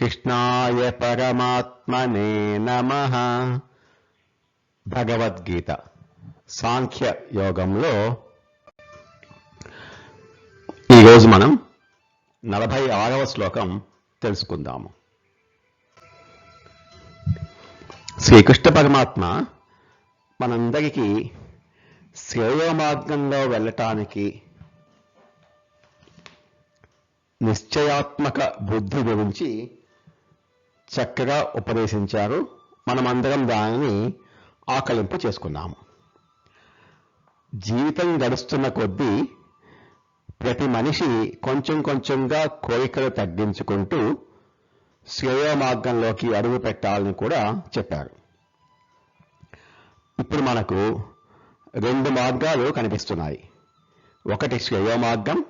శ్రీకృష్ణాయ పరమాత్మనే నమ. భగవద్గీత సాంఖ్య యోగంలో ఈరోజు మనం నలభై ఆరవ శ్లోకం తెలుసుకుందాము. శ్రీకృష్ణ పరమాత్మ మనందరికీ శ్రేయో మార్గంలో వెళ్ళటానికి నిశ్చయాత్మక బుద్ధి గురించి చక్కగా ఉపదేశించారు. మనమందరం దానిని ఆకలింపు చేసుకున్నాము. జీవితం గడుస్తున్న కొద్దీ ప్రతి మనిషి కొంచెం కొంచెంగా కోరికలు తగ్గించుకుంటూ శ్రేయ మార్గంలోకి అడుగు పెట్టాలని కూడా చెప్పారు. ఇప్పుడు మనకు రెండు మార్గాలు కనిపిస్తున్నాయి. ఒకటి శ్రేయ మార్గం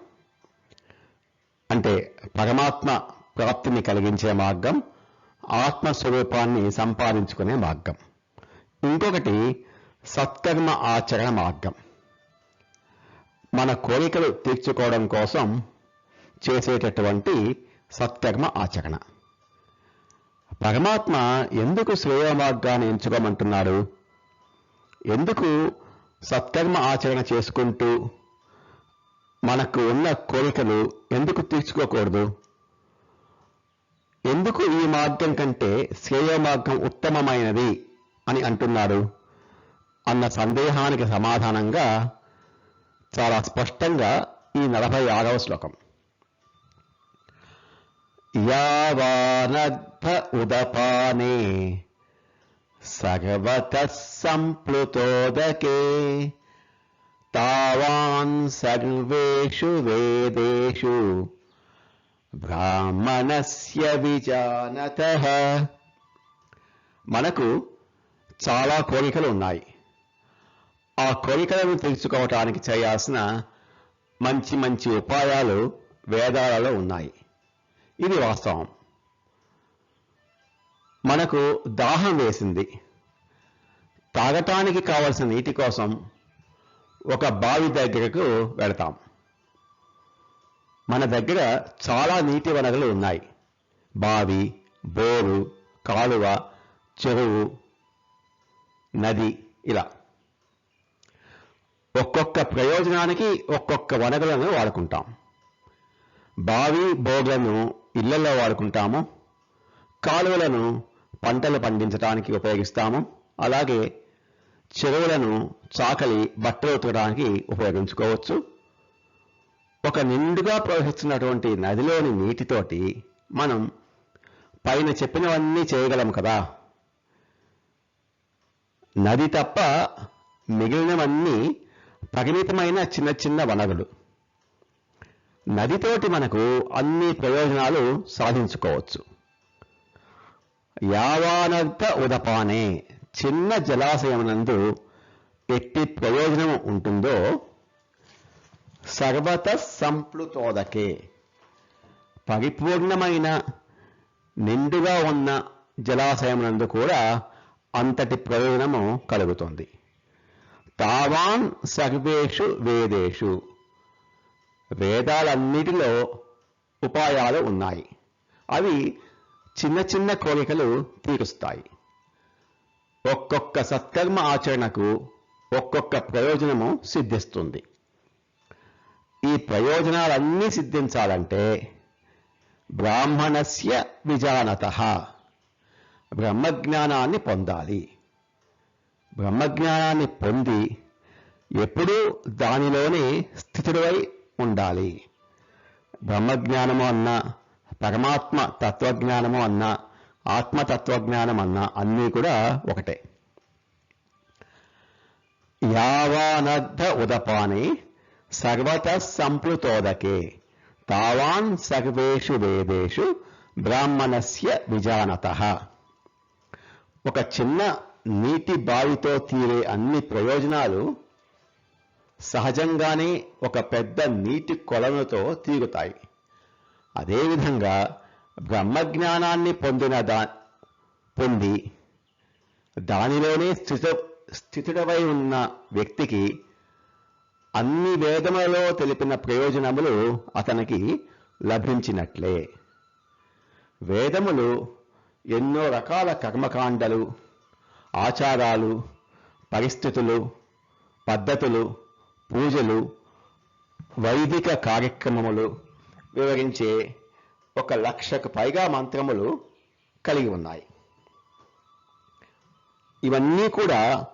అంటే పరమాత్మ ప్రాప్తిని కలిగించే మార్గం ఆత్మస్వరూపాన్ని సంపాదించుకునే మార్గం. ఇంకొకటి సత్కర్మ ఆచరణ మార్గం. మన కోరికలు తీర్చుకోవడం కోసం చేసేటటువంటి సత్కర్మ ఆచరణ. పరమాత్మ ఎందుకు శ్రేయ మార్గాన్ని ఎంచుకోమంటున్నాడు? ఎందుకు సత్కర్మ ఆచరణ చేసుకుంటూ మనకు ఉన్న కోరికలు ఎందుకు తీర్చుకోకూడదు? ఎందుకు ఈ మార్గం కంటే శ్రేయ మార్గం ఉత్తమమైనది అని అంటున్నారు అన్న సందేహానికి సమాధానంగా చాలా స్పష్టంగా ఈ నలభై ఆరవ శ్లోకం. యావానద్ధ ఉదపానే సగవత సంప్లుతోదకే తావాన్ సర్వేషు వేదేషు బ్రాహ్మణస్య విజానత. మనకు చాలా కోరికలు ఉన్నాయి. ఆ కోరికలను తెలుసుకోవటానికి చేయాల్సిన మంచి మంచి ఉపాయాలు వేదాలలో ఉన్నాయి. ఇది వాస్తవం. మనకు దాహం వేసింది. తాగటానికి కావలసిన నీటి కోసం ఒక బావి దగ్గరకు వెళతాం. మన దగ్గర చాలా నీటి వనరులు ఉన్నాయి. బావి బోరు కాలువ చెరువు నది ఇలా. ఒక్కొక్క ప్రయోజనానికి ఒక్కొక్క వనరులను వాడుకుంటాం. బావి బోర్లను ఇళ్ళలో వాడుకుంటాము. కాలువలను పంటలు పండించడానికి ఉపయోగిస్తాము. అలాగే చెరువులను చాకలి బట్టలు ఉతకడానికి ఉపయోగించుకోవచ్చు. ఒక నిండుగా ప్రవహిస్తున్నటువంటి నదిలోని నీటితోటి మనం పైన చెప్పినవన్నీ చేయగలం కదా. నది తప్ప మిగిలినవన్నీ పరిమితమైన చిన్న చిన్న వనరులు. నదితోటి మనకు అన్ని ప్రయోజనాలు సాధించుకోవచ్చు. యావానర్థ ఉదపానే చిన్న జలాశయమునందు ఎట్టి ప్రయోజనం ఉంటుందో సర్వత సంప్లుతోదకే. పరిపూర్ణమైన నిండుగా ఉన్న జలాశయమునందు కూడా అంతటి ప్రయోజనము కలుగుతుంది. తావాన్ సర్వేషు వేదేషు. వేదాలన్నిటిలో ఉపాయాలు ఉన్నాయి. అవి చిన్న చిన్న కోరికలు తీరుస్తాయి. ఒక్కొక్క సత్కర్మ ఆచరణకు ఒక్కొక్క ప్రయోజనము సిద్ధిస్తుంది. ఈ ప్రయోజనాలన్నీ సిద్ధించాలంటే బ్రాహ్మణస్య విజానత. బ్రహ్మజ్ఞానాన్ని పొందాలి. బ్రహ్మజ్ఞానాన్ని పొంది ఎప్పుడూ దానిలోనే స్థితుడై ఉండాలి. బ్రహ్మజ్ఞానము అన్న పరమాత్మ తత్వజ్ఞానము అన్న ఆత్మతత్వజ్ఞానం అన్న అన్నీ కూడా ఒకటే. యావానర్థ ఉదపాని సర్వత సంప్లుతోదకే. తావాన్ సర్వేషు వేదేషు బ్రాహ్మణస్య విజానత. ఒక చిన్న నీటి బావితో తీరే అన్ని ప్రయోజనాలు సహజంగానే ఒక పెద్ద నీటి కొలనుతో తీరుతాయి. అదేవిధంగా బ్రహ్మజ్ఞానాన్ని పొందిన దా పొంది దానిలోనే స్థిత స్థితుడవై ఉన్న వ్యక్తికి అన్ని వేదములలో తెలిపిన ప్రయోజనములు అతనికి లభించినట్లే. వేదములు ఎన్నో రకాల కర్మకాండలు ఆచారాలు పరిస్థితులు పద్ధతులు పూజలు వైదిక కార్యక్రమములు వివరించే ఒక లక్షకు పైగా మంత్రములు కలిగి ఉన్నాయి. ఇవన్నీ కూడా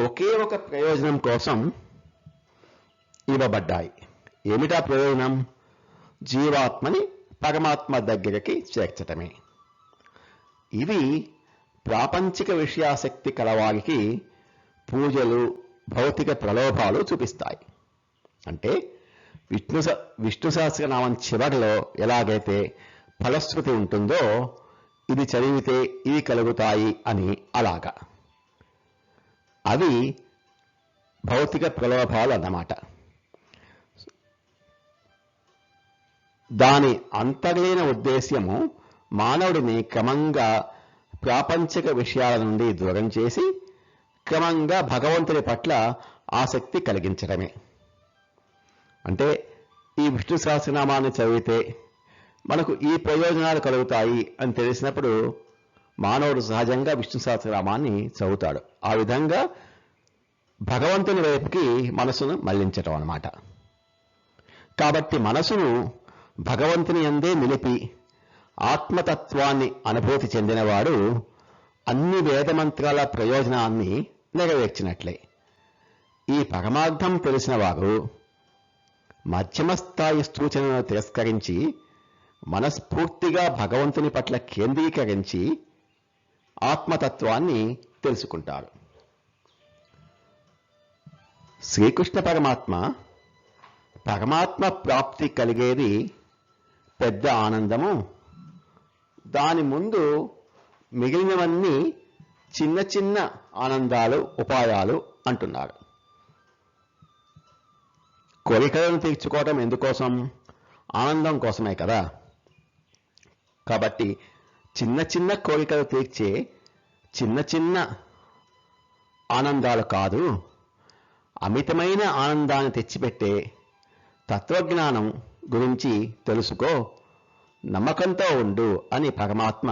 ఒకే ఒక ప్రయోజనం కోసం ఇవ్వబడ్డాయి. ఏమిటా ప్రయోజనం? జీవాత్మని పరమాత్మ దగ్గరికి చేర్చటమే. ఇవి ప్రాపంచిక విషయాసక్తి కలవారికి పూజలు భౌతిక ప్రలోభాలు చూపిస్తాయి. అంటే విష్ణు విష్ణు సహస్రనామం చివరిలో ఎలాగైతే ఫలశ్రుతి ఉంటుందో ఇది చదివితే ఇవి కలుగుతాయి అని అలాగా. అవి భౌతిక ప్రలోభాలు అన్నమాట. దాని అంతర్లీన ఉద్దేశ్యము మానవుడిని క్రమంగా ప్రాపంచిక విషయాల నుండి దూరం చేసి క్రమంగా భగవంతుని పట్ల ఆసక్తి కలిగించడమే. అంటే ఈ విష్ణు సహస్రనామాన్ని చదివితే మనకు ఈ ప్రయోజనాలు కలుగుతాయి అని తెలిసినప్పుడు మానవుడు సహజంగా విష్ణు సహస్రనామాన్ని చదువుతాడు. ఆ విధంగా భగవంతుని వైపుకి మనసును మళ్ళించటం అన్నమాట. కాబట్టి మనసును భగవంతుని అందే నిలిపి ఆత్మతత్వాన్ని అనుభూతి చెందినవాడు అన్ని వేదమంత్రాల ప్రయోజనాన్ని నెరవేర్చినట్లే. ఈ పరమార్థం తెలిసిన వారు మధ్యమ స్థాయి తిరస్కరించి మనస్ఫూర్తిగా భగవంతుని పట్ల కేంద్రీకరించి ఆత్మతత్వాన్ని తెలుసుకుంటారు. శ్రీకృష్ణ పరమాత్మ పరమాత్మ ప్రాప్తి కలిగేది పెద్ద ఆనందము. దాని ముందు మిగిలినవన్నీ చిన్న చిన్న ఆనందాలు ఉపాయాలు అంటున్నారు కోరికలను తీర్చుకోవటం ఎందుకోసం? ఆనందం కోసమే కదా. కాబట్టి చిన్న చిన్న కోరికలు తీర్చే చిన్న చిన్న ఆనందాలు కాదు. అమితమైన ఆనందాన్ని తెచ్చిపెట్టే తత్వజ్ఞానం గురించి తెలుసుకో నమ్మకంతో ఉండు అని పరమాత్మ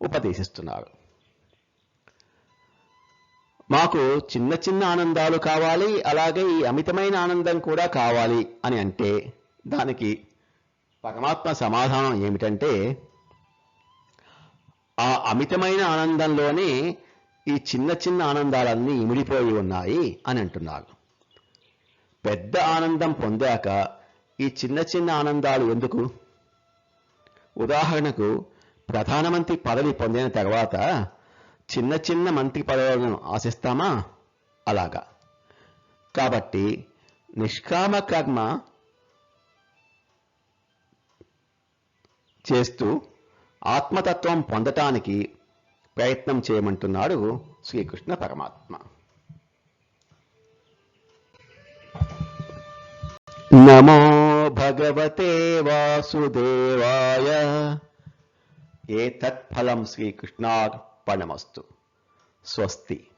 ఉపదేశిస్తున్నారు మాకు చిన్న చిన్న ఆనందాలు కావాలి అలాగే ఈ అమితమైన ఆనందం కూడా కావాలి అని అంటే దానికి పరమాత్మ సమాధానం ఏమిటంటే ఆ అమితమైన ఆనందంలోనే ఈ చిన్న చిన్న ఆనందాలన్నీ ఇమిడిపోయి ఉన్నాయి అని అంటున్నారు పెద్ద ఆనందం పొందాక ఈ చిన్న చిన్న ఆనందాలు ఎందుకు? ఉదాహరణకు ప్రధానమంత్రి పదవి పొందిన తర్వాత చిన్న చిన్న మంత్రి పదవులను ఆశిస్తామా? అలాగా. కాబట్టి నిష్కామ కర్మ చేస్తూ ఆత్మతత్వం పొందటానికి ప్రయత్నం చేయమంటున్నాడు శ్రీకృష్ణ పరమాత్మ. నమో भगवते वासुदेवाय। एतत्फलं श्रीकृष्णार्पणमस्तु। स्वस्ति।